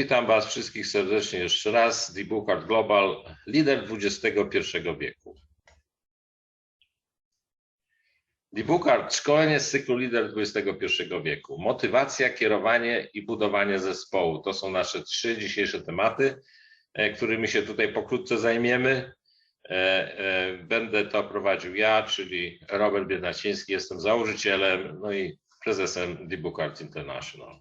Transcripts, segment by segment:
Witam Was wszystkich serdecznie jeszcze raz. Dibukart Global, lider XXI wieku. Dibukart, szkolenie z cyklu lider XXI wieku. Motywacja, kierowanie i budowanie zespołu. To są nasze trzy dzisiejsze tematy, e, którymi się tutaj pokrótce zajmiemy. E, e, będę to prowadził ja, czyli Robert Biedaciński. Jestem założycielem, no i prezesem Dibukart International.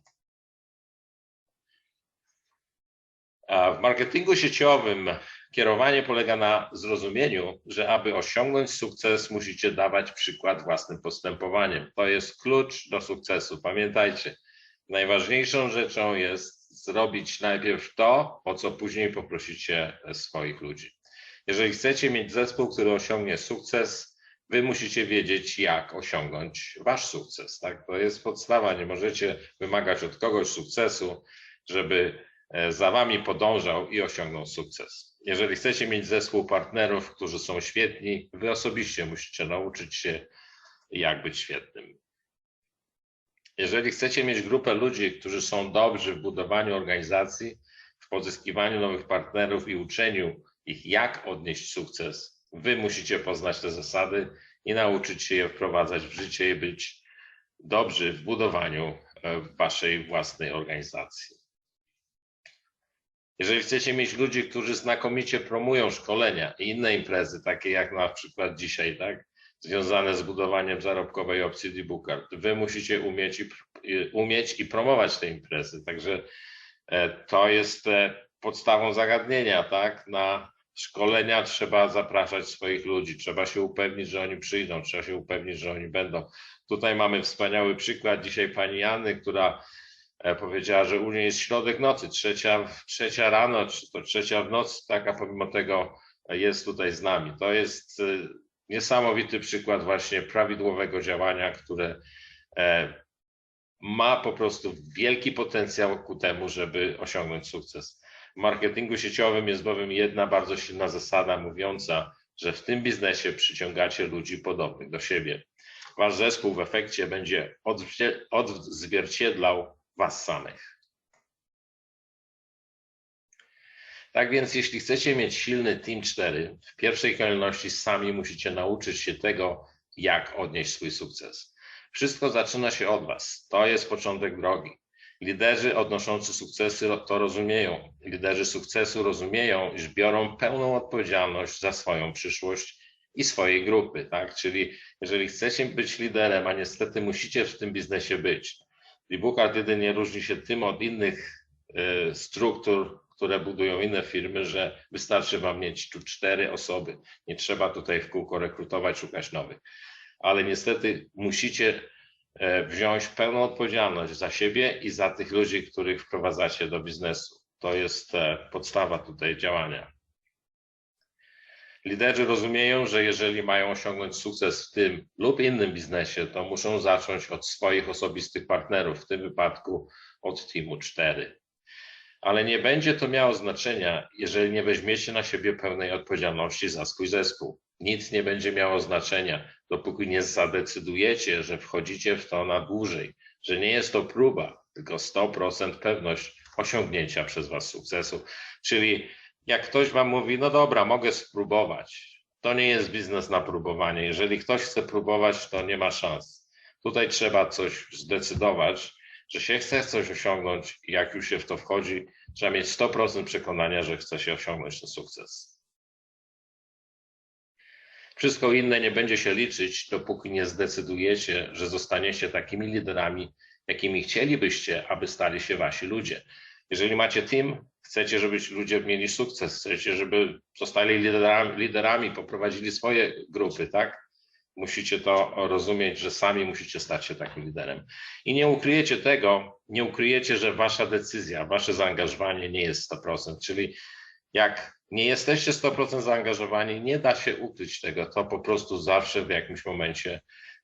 A w marketingu sieciowym kierowanie polega na zrozumieniu, że aby osiągnąć sukces, musicie dawać przykład własnym postępowaniem. To jest klucz do sukcesu. Pamiętajcie, najważniejszą rzeczą jest zrobić najpierw to, o co później poprosicie swoich ludzi. Jeżeli chcecie mieć zespół, który osiągnie sukces, wy musicie wiedzieć, jak osiągnąć wasz sukces. Tak? To jest podstawa. Nie możecie wymagać od kogoś sukcesu, żeby za wami podążał i osiągnął sukces. Jeżeli chcecie mieć zespół partnerów, którzy są świetni, wy osobiście musicie nauczyć się, jak być świetnym. Jeżeli chcecie mieć grupę ludzi, którzy są dobrzy w budowaniu organizacji, w pozyskiwaniu nowych partnerów i uczeniu ich, jak odnieść sukces, wy musicie poznać te zasady i nauczyć się je wprowadzać w życie i być dobrzy w budowaniu e, waszej własnej organizacji. Jeżeli chcecie mieć ludzi, którzy znakomicie promują szkolenia i inne imprezy, takie jak na przykład dzisiaj, tak, związane z budowaniem zarobkowej opcji Dibukart, wy musicie umieć i, umieć i promować te imprezy. Także e, to jest e, podstawą zagadnienia, tak? Na szkolenia trzeba zapraszać swoich ludzi, trzeba się upewnić, że oni przyjdą, trzeba się upewnić, że oni będą. Tutaj mamy wspaniały przykład dzisiaj pani Jany, która powiedziała, że u niej jest środek nocy, trzecia, trzecia rano, czy to trzecia w nocy, tak, a pomimo tego jest tutaj z nami. To jest e, niesamowity przykład właśnie prawidłowego działania, które e, ma po prostu wielki potencjał ku temu, żeby osiągnąć sukces. W marketingu sieciowym jest bowiem jedna bardzo silna zasada mówiąca, że w tym biznesie przyciągacie ludzi podobnych do siebie. Wasz zespół w efekcie będzie odzwierciedlał Was samych. Tak więc, jeśli chcecie mieć silny Team 4, w pierwszej kolejności sami musicie nauczyć się tego, jak odnieść swój sukces. Wszystko zaczyna się od Was. To jest początek drogi. Liderzy odnoszący sukcesy to rozumieją. Liderzy sukcesu rozumieją, iż biorą pełną odpowiedzialność za swoją przyszłość i swojej grupy. Tak? Czyli jeżeli chcecie być liderem, a niestety musicie w tym biznesie być, Libukart jedynie różni się tym od innych e, struktur, które budują inne firmy, że wystarczy Wam mieć tu cztery osoby. Nie trzeba tutaj w kółko rekrutować, szukać nowych. Ale niestety musicie e, wziąć pełną odpowiedzialność za siebie i za tych ludzi, których wprowadzacie do biznesu. To jest e, podstawa tutaj działania. Liderzy rozumieją, że jeżeli mają osiągnąć sukces w tym lub innym biznesie, to muszą zacząć od swoich osobistych partnerów, w tym wypadku od teamu 4. Ale nie będzie to miało znaczenia, jeżeli nie weźmiecie na siebie pełnej odpowiedzialności za swój zespół. Nic nie będzie miało znaczenia, dopóki nie zadecydujecie, że wchodzicie w to na dłużej, że nie jest to próba, tylko 100% pewność osiągnięcia przez Was sukcesu. Czyli jak ktoś wam mówi, no dobra, mogę spróbować, to nie jest biznes na próbowanie. Jeżeli ktoś chce próbować, to nie ma szans. Tutaj trzeba coś zdecydować, że się chce coś osiągnąć jak już się w to wchodzi, trzeba mieć 100% przekonania, że chce się osiągnąć ten sukces. Wszystko inne nie będzie się liczyć, dopóki nie zdecydujecie, że zostaniecie takimi liderami, jakimi chcielibyście, aby stali się wasi ludzie. Jeżeli macie team, chcecie, żeby ludzie mieli sukces, chcecie, żeby zostali liderami, liderami, poprowadzili swoje grupy, tak? Musicie to rozumieć, że sami musicie stać się takim liderem. I nie ukryjecie tego, nie ukryjecie, że wasza decyzja, wasze zaangażowanie nie jest 100%. Czyli jak nie jesteście 100% zaangażowani, nie da się ukryć tego. To po prostu zawsze w jakimś momencie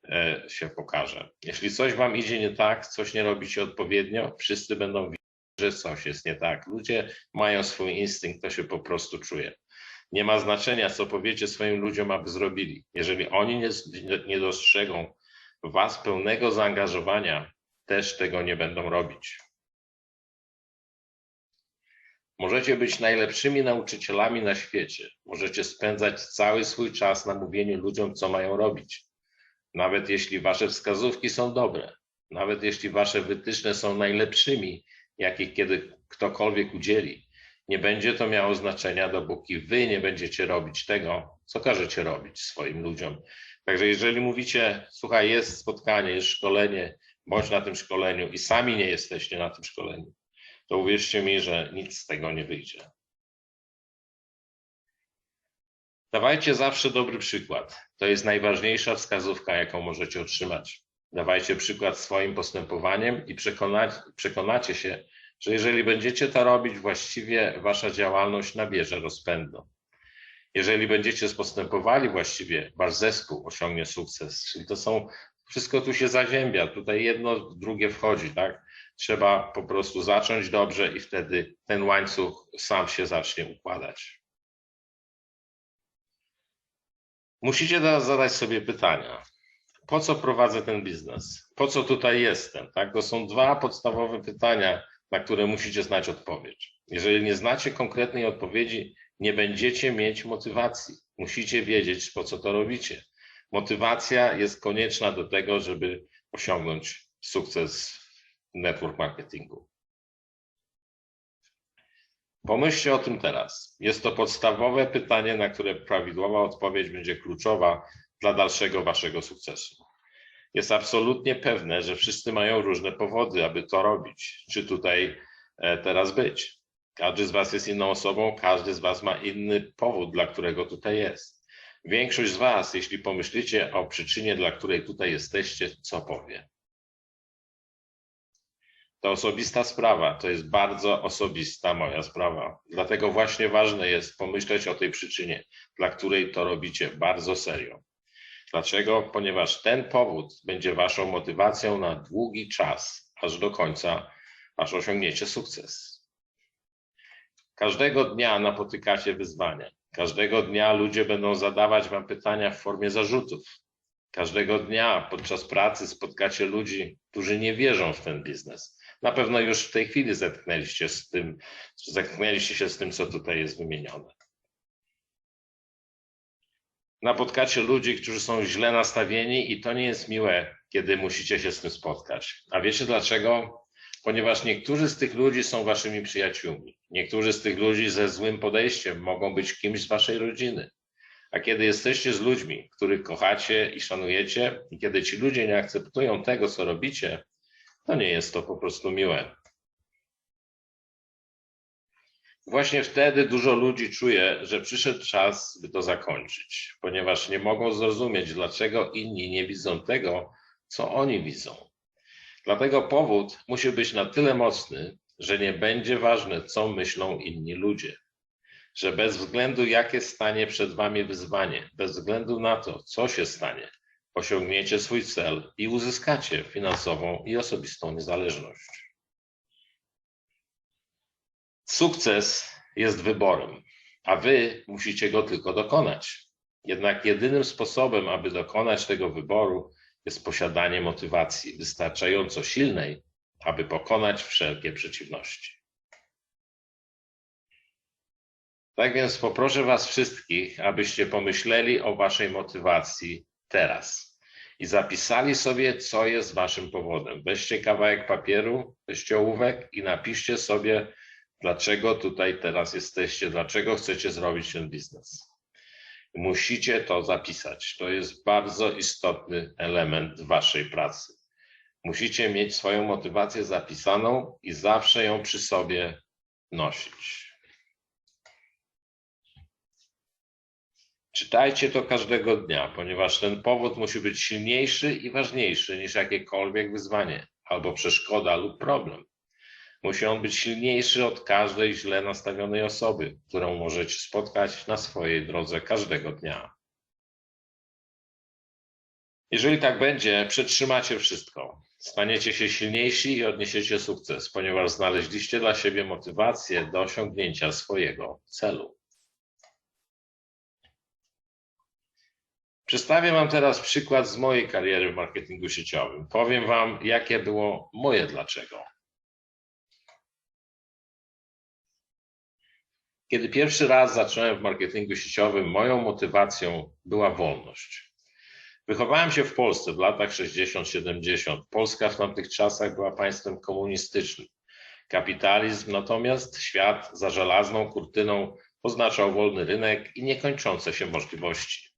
e, się pokaże. Jeśli coś wam idzie nie tak, coś nie robicie odpowiednio, wszyscy będą że coś jest nie tak. Ludzie mają swój instynkt, to się po prostu czuje. Nie ma znaczenia, co powiecie swoim ludziom, aby zrobili. Jeżeli oni nie, nie dostrzegą was pełnego zaangażowania, też tego nie będą robić. Możecie być najlepszymi nauczycielami na świecie. Możecie spędzać cały swój czas na mówieniu ludziom, co mają robić. Nawet jeśli wasze wskazówki są dobre, nawet jeśli wasze wytyczne są najlepszymi, jakich kiedy ktokolwiek udzieli, nie będzie to miało znaczenia, dopóki wy nie będziecie robić tego, co każecie robić swoim ludziom. Także jeżeli mówicie, słuchaj, jest spotkanie, jest szkolenie, bądź na tym szkoleniu i sami nie jesteście na tym szkoleniu, to uwierzcie mi, że nic z tego nie wyjdzie. Dawajcie zawsze dobry przykład. To jest najważniejsza wskazówka, jaką możecie otrzymać. Dawajcie przykład swoim postępowaniem i przekonacie się, że jeżeli będziecie to robić, właściwie wasza działalność nabierze rozpędu. Jeżeli będziecie postępowali właściwie, wasz zespół osiągnie sukces. Czyli to są, wszystko tu się zaziębia, tutaj jedno drugie wchodzi, tak? Trzeba po prostu zacząć dobrze i wtedy ten łańcuch sam się zacznie układać. Musicie teraz zadać sobie pytania. Po co prowadzę ten biznes? Po co tutaj jestem? Tak? To są dwa podstawowe pytania, na które musicie znać odpowiedź. Jeżeli nie znacie konkretnej odpowiedzi, nie będziecie mieć motywacji. Musicie wiedzieć, po co to robicie. Motywacja jest konieczna do tego, żeby osiągnąć sukces w network marketingu. Pomyślcie o tym teraz. Jest to podstawowe pytanie, na które prawidłowa odpowiedź będzie kluczowa dla dalszego waszego sukcesu. Jest absolutnie pewne, że wszyscy mają różne powody, aby to robić, czy tutaj e, teraz być. Każdy z was jest inną osobą, każdy z was ma inny powód, dla którego tutaj jest. Większość z was, jeśli pomyślicie o przyczynie, dla której tutaj jesteście, co powie? To osobista sprawa, to jest bardzo osobista moja sprawa. Dlatego właśnie ważne jest pomyśleć o tej przyczynie, dla której to robicie bardzo serio. Dlaczego? Ponieważ ten powód będzie waszą motywacją na długi czas, aż do końca, aż osiągniecie sukces. Każdego dnia napotykacie wyzwania. Każdego dnia ludzie będą zadawać wam pytania w formie zarzutów. Każdego dnia podczas pracy spotkacie ludzi, którzy nie wierzą w ten biznes. Na pewno już w tej chwili zetknęliście, z tym, zetknęliście się z tym, co tutaj jest wymienione. Napotkacie ludzi, którzy są źle nastawieni i to nie jest miłe, kiedy musicie się z tym spotkać. A wiecie dlaczego? Ponieważ niektórzy z tych ludzi są waszymi przyjaciółmi. Niektórzy z tych ludzi ze złym podejściem mogą być kimś z waszej rodziny. A kiedy jesteście z ludźmi, których kochacie i szanujecie, i kiedy ci ludzie nie akceptują tego, co robicie, to nie jest to po prostu miłe. Właśnie wtedy dużo ludzi czuje, że przyszedł czas, by to zakończyć, ponieważ nie mogą zrozumieć, dlaczego inni nie widzą tego, co oni widzą. Dlatego powód musi być na tyle mocny, że nie będzie ważne, co myślą inni ludzie. Że bez względu, jakie stanie przed wami wyzwanie, bez względu na to, co się stanie, osiągniecie swój cel i uzyskacie finansową i osobistą niezależność. Sukces jest wyborem, a wy musicie go tylko dokonać. Jednak jedynym sposobem, aby dokonać tego wyboru, jest posiadanie motywacji wystarczająco silnej, aby pokonać wszelkie przeciwności. Tak więc poproszę Was wszystkich, abyście pomyśleli o Waszej motywacji teraz i zapisali sobie, co jest Waszym powodem. Weźcie kawałek papieru, weźcie ołówek i napiszcie sobie, dlaczego tutaj teraz jesteście, dlaczego chcecie zrobić ten biznes. Musicie to zapisać. To jest bardzo istotny element Waszej pracy. Musicie mieć swoją motywację zapisaną i zawsze ją przy sobie nosić. Czytajcie to każdego dnia, ponieważ ten powód musi być silniejszy i ważniejszy niż jakiekolwiek wyzwanie, albo przeszkoda lub problem. Musi on być silniejszy od każdej źle nastawionej osoby, którą możecie spotkać na swojej drodze każdego dnia. Jeżeli tak będzie, przetrzymacie wszystko. Staniecie się silniejsi i odniesiecie sukces, ponieważ znaleźliście dla siebie motywację do osiągnięcia swojego celu. Przedstawię Wam teraz przykład z mojej kariery w marketingu sieciowym. Powiem Wam, jakie było moje dlaczego. Kiedy pierwszy raz zacząłem w marketingu sieciowym, moją motywacją była wolność. Wychowałem się w Polsce w latach 60-70. Polska w tamtych czasach była państwem komunistycznym. Kapitalizm natomiast, świat za żelazną kurtyną oznaczał wolny rynek i niekończące się możliwości.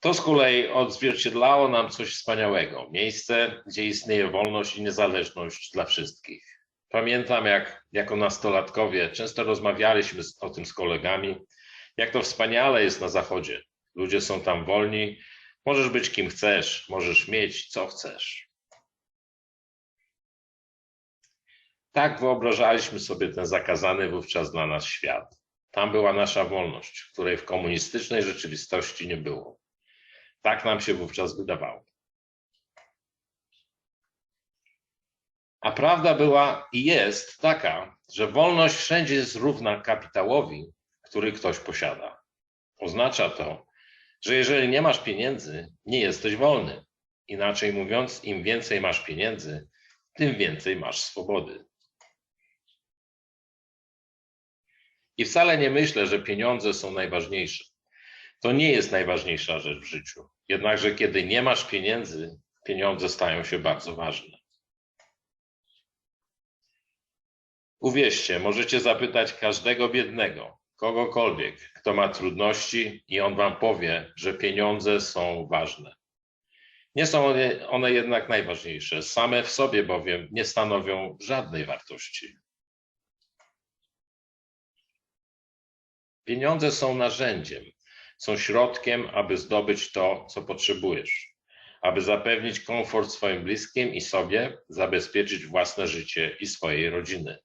To z kolei odzwierciedlało nam coś wspaniałego. Miejsce, gdzie istnieje wolność i niezależność dla wszystkich. Pamiętam, jak jako nastolatkowie często rozmawialiśmy o tym z kolegami, jak to wspaniale jest na Zachodzie. Ludzie są tam wolni, możesz być kim chcesz, możesz mieć co chcesz. Tak wyobrażaliśmy sobie ten zakazany wówczas dla nas świat. Tam była nasza wolność, której w komunistycznej rzeczywistości nie było. Tak nam się wówczas wydawało. A prawda była i jest taka, że wolność wszędzie jest równa kapitałowi, który ktoś posiada. Oznacza to, że jeżeli nie masz pieniędzy, nie jesteś wolny. Inaczej mówiąc, im więcej masz pieniędzy, tym więcej masz swobody. I wcale nie myślę, że pieniądze są najważniejsze. To nie jest najważniejsza rzecz w życiu. Jednakże, kiedy nie masz pieniędzy, pieniądze stają się bardzo ważne. Uwierzcie, możecie zapytać każdego biednego, kogokolwiek, kto ma trudności, i on wam powie, że pieniądze są ważne. Nie są one, one jednak najważniejsze, same w sobie bowiem nie stanowią żadnej wartości. Pieniądze są narzędziem, są środkiem, aby zdobyć to, co potrzebujesz, aby zapewnić komfort swoim bliskim i sobie, zabezpieczyć własne życie i swojej rodziny.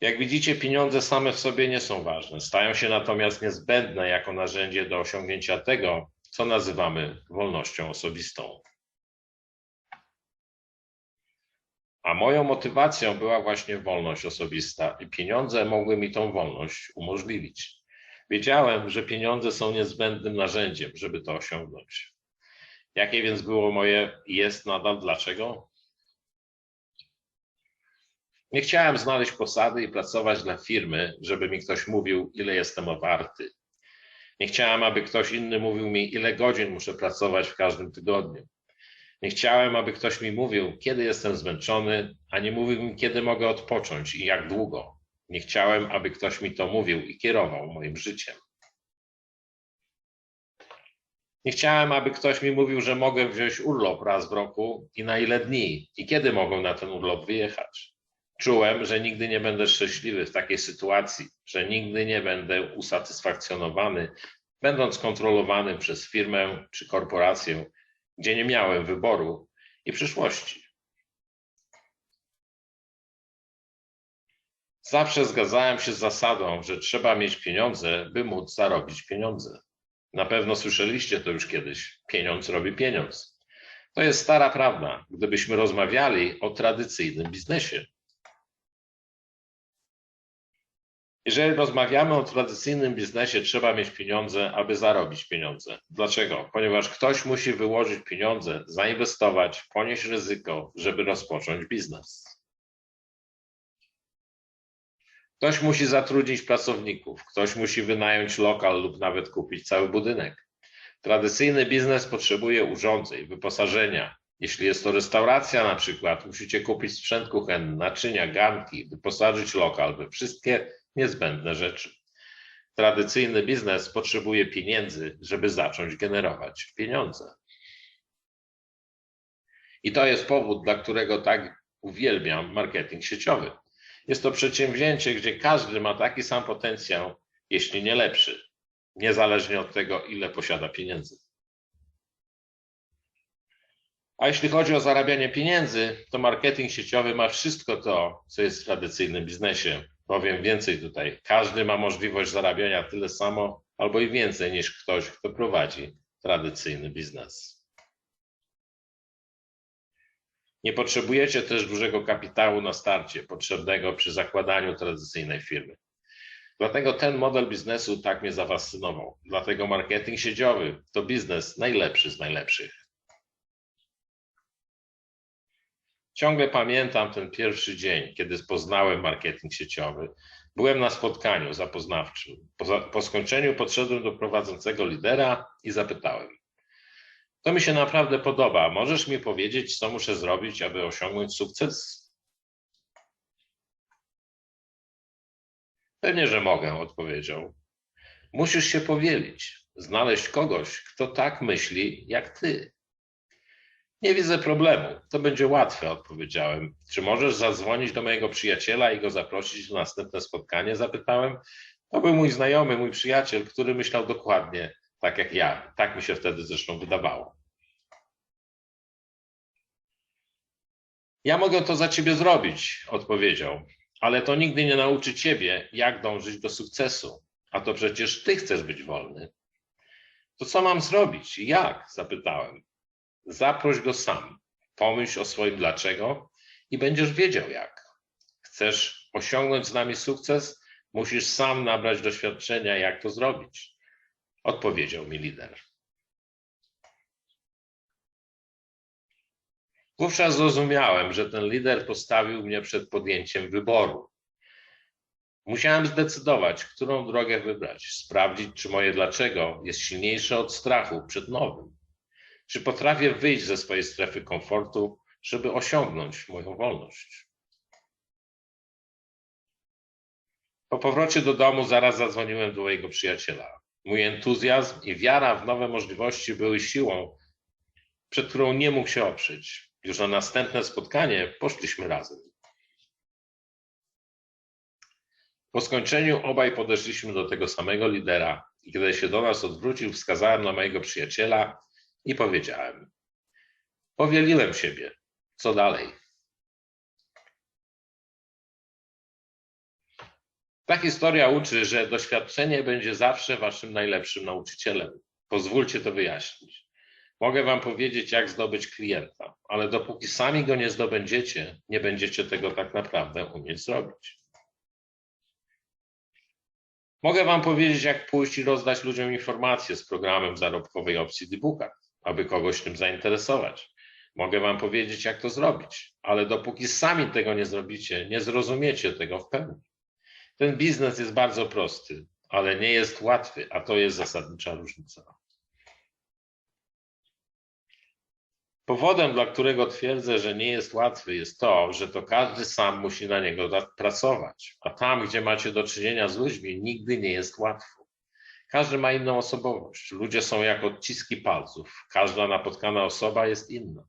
Jak widzicie, pieniądze same w sobie nie są ważne, stają się natomiast niezbędne jako narzędzie do osiągnięcia tego, co nazywamy wolnością osobistą. A moją motywacją była właśnie wolność osobista i pieniądze mogły mi tą wolność umożliwić. Wiedziałem, że pieniądze są niezbędnym narzędziem, żeby to osiągnąć. Jakie więc było moje jest nadal dlaczego? Nie chciałem znaleźć posady i pracować dla firmy, żeby mi ktoś mówił, ile jestem warty. Nie chciałem, aby ktoś inny mówił mi, ile godzin muszę pracować w każdym tygodniu. Nie chciałem, aby ktoś mi mówił, kiedy jestem zmęczony, a nie mówił mi, kiedy mogę odpocząć i jak długo. Nie chciałem, aby ktoś mi to mówił i kierował moim życiem. Nie chciałem, aby ktoś mi mówił, że mogę wziąć urlop raz w roku i na ile dni i kiedy mogę na ten urlop wyjechać. Czułem, że nigdy nie będę szczęśliwy w takiej sytuacji, że nigdy nie będę usatysfakcjonowany, będąc kontrolowany przez firmę czy korporację, gdzie nie miałem wyboru i przyszłości. Zawsze zgadzałem się z zasadą, że trzeba mieć pieniądze, by móc zarobić pieniądze. Na pewno słyszeliście to już kiedyś. Pieniądz robi pieniądz. To jest stara prawda, gdybyśmy rozmawiali o tradycyjnym biznesie. Jeżeli rozmawiamy o tradycyjnym biznesie, trzeba mieć pieniądze, aby zarobić pieniądze. Dlaczego? Ponieważ ktoś musi wyłożyć pieniądze, zainwestować, ponieść ryzyko, żeby rozpocząć biznes. Ktoś musi zatrudnić pracowników, ktoś musi wynająć lokal lub nawet kupić cały budynek. Tradycyjny biznes potrzebuje urządzeń, wyposażenia. Jeśli jest to restauracja na przykład, musicie kupić sprzęt kuchenny, naczynia, garnki, wyposażyć lokal we wszystkie niezbędne rzeczy. Tradycyjny biznes potrzebuje pieniędzy, żeby zacząć generować pieniądze. I to jest powód, dla którego tak uwielbiam marketing sieciowy. Jest to przedsięwzięcie, gdzie każdy ma taki sam potencjał, jeśli nie lepszy, niezależnie od tego, ile posiada pieniędzy. A jeśli chodzi o zarabianie pieniędzy, to marketing sieciowy ma wszystko to, co jest w tradycyjnym biznesie. Powiem więcej tutaj. Każdy ma możliwość zarabiania tyle samo albo i więcej niż ktoś, kto prowadzi tradycyjny biznes. Nie potrzebujecie też dużego kapitału na starcie, potrzebnego przy zakładaniu tradycyjnej firmy. Dlatego ten model biznesu tak mnie zafascynował. Dlatego marketing sieciowy to biznes najlepszy z najlepszych. Ciągle pamiętam ten pierwszy dzień, kiedy poznałem marketing sieciowy. Byłem na spotkaniu zapoznawczym. Po, po skończeniu podszedłem do prowadzącego lidera i zapytałem: To mi się naprawdę podoba. Możesz mi powiedzieć, co muszę zrobić, aby osiągnąć sukces? Pewnie, że mogę, odpowiedział. Musisz się powielić, znaleźć kogoś, kto tak myśli jak ty. Nie widzę problemu. To będzie łatwe, odpowiedziałem. Czy możesz zadzwonić do mojego przyjaciela i go zaprosić na następne spotkanie? Zapytałem. To był mój znajomy, mój przyjaciel, który myślał dokładnie tak jak ja. Tak mi się wtedy zresztą wydawało. Ja mogę to za ciebie zrobić, odpowiedział, ale to nigdy nie nauczy ciebie, jak dążyć do sukcesu. A to przecież ty chcesz być wolny. To co mam zrobić? Jak? Zapytałem. Zaproś go sam. Pomyśl o swoim dlaczego i będziesz wiedział jak. Chcesz osiągnąć z nami sukces? Musisz sam nabrać doświadczenia, jak to zrobić. Odpowiedział mi lider. Wówczas zrozumiałem, że ten lider postawił mnie przed podjęciem wyboru. Musiałem zdecydować, którą drogę wybrać, sprawdzić, czy moje dlaczego jest silniejsze od strachu przed nowym. Czy potrafię wyjść ze swojej strefy komfortu, żeby osiągnąć moją wolność? Po powrocie do domu zaraz zadzwoniłem do mojego przyjaciela. Mój entuzjazm i wiara w nowe możliwości były siłą, przed którą nie mógł się oprzeć. Już na następne spotkanie poszliśmy razem. Po skończeniu obaj podeszliśmy do tego samego lidera i kiedy się do nas odwrócił, wskazałem na mojego przyjaciela i powiedziałem: Powieliłem siebie. Co dalej? Ta historia uczy, że doświadczenie będzie zawsze waszym najlepszym nauczycielem. Pozwólcie to wyjaśnić. Mogę wam powiedzieć, jak zdobyć klienta, ale dopóki sami go nie zdobędziecie, nie będziecie tego tak naprawdę umieć zrobić. Mogę wam powiedzieć, jak pójść i rozdać ludziom informacje z programem zarobkowej opcji D-Booka, aby kogoś tym zainteresować. Mogę wam powiedzieć, jak to zrobić, ale dopóki sami tego nie zrobicie, nie zrozumiecie tego w pełni. Ten biznes jest bardzo prosty, ale nie jest łatwy, a to jest zasadnicza różnica. Powodem, dla którego twierdzę, że nie jest łatwy, jest to, że to każdy sam musi na niego pracować, a tam, gdzie macie do czynienia z ludźmi, nigdy nie jest łatwo. Każdy ma inną osobowość. Ludzie są jak odciski palców. Każda napotkana osoba jest inna.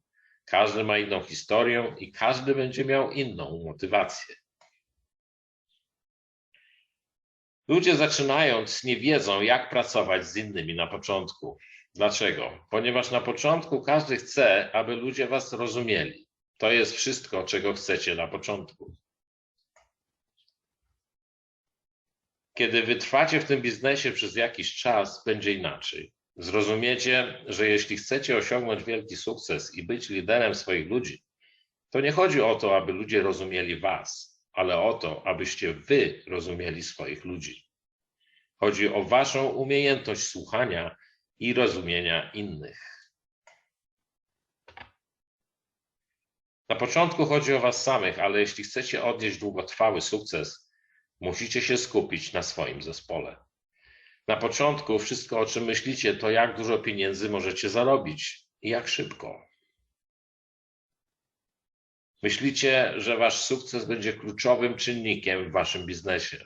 Każdy ma inną historię i każdy będzie miał inną motywację. Ludzie zaczynając nie wiedzą, jak pracować z innymi na początku. Dlaczego? Ponieważ na początku każdy chce, aby ludzie was rozumieli. To jest wszystko, czego chcecie na początku. Kiedy wytrwacie w tym biznesie przez jakiś czas, będzie inaczej. Zrozumiecie, że jeśli chcecie osiągnąć wielki sukces i być liderem swoich ludzi, to nie chodzi o to, aby ludzie rozumieli was, ale o to, abyście wy rozumieli swoich ludzi. Chodzi o waszą umiejętność słuchania i rozumienia innych. Na początku chodzi o Was samych, ale jeśli chcecie odnieść długotrwały sukces, musicie się skupić na swoim zespole. Na początku wszystko, o czym myślicie, to jak dużo pieniędzy możecie zarobić i jak szybko. Myślicie, że Wasz sukces będzie kluczowym czynnikiem w Waszym biznesie.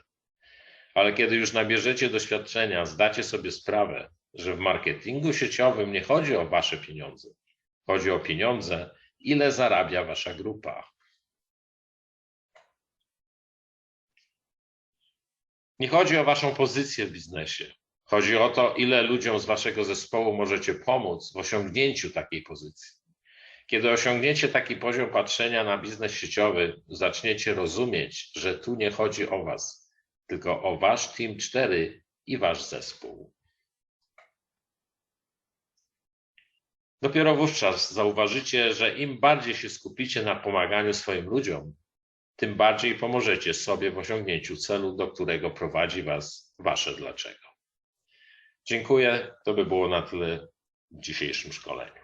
Ale kiedy już nabierzecie doświadczenia, zdacie sobie sprawę, że w marketingu sieciowym nie chodzi o wasze pieniądze. Chodzi o pieniądze, ile zarabia wasza grupa. Nie chodzi o waszą pozycję w biznesie. Chodzi o to, ile ludziom z waszego zespołu możecie pomóc w osiągnięciu takiej pozycji. Kiedy osiągniecie taki poziom patrzenia na biznes sieciowy, zaczniecie rozumieć, że tu nie chodzi o was, tylko o wasz Team 4 i wasz zespół. Dopiero wówczas zauważycie, że im bardziej się skupicie na pomaganiu swoim ludziom, tym bardziej pomożecie sobie w osiągnięciu celu, do którego prowadzi Was Wasze dlaczego. Dziękuję. To by było na tyle w dzisiejszym szkoleniu.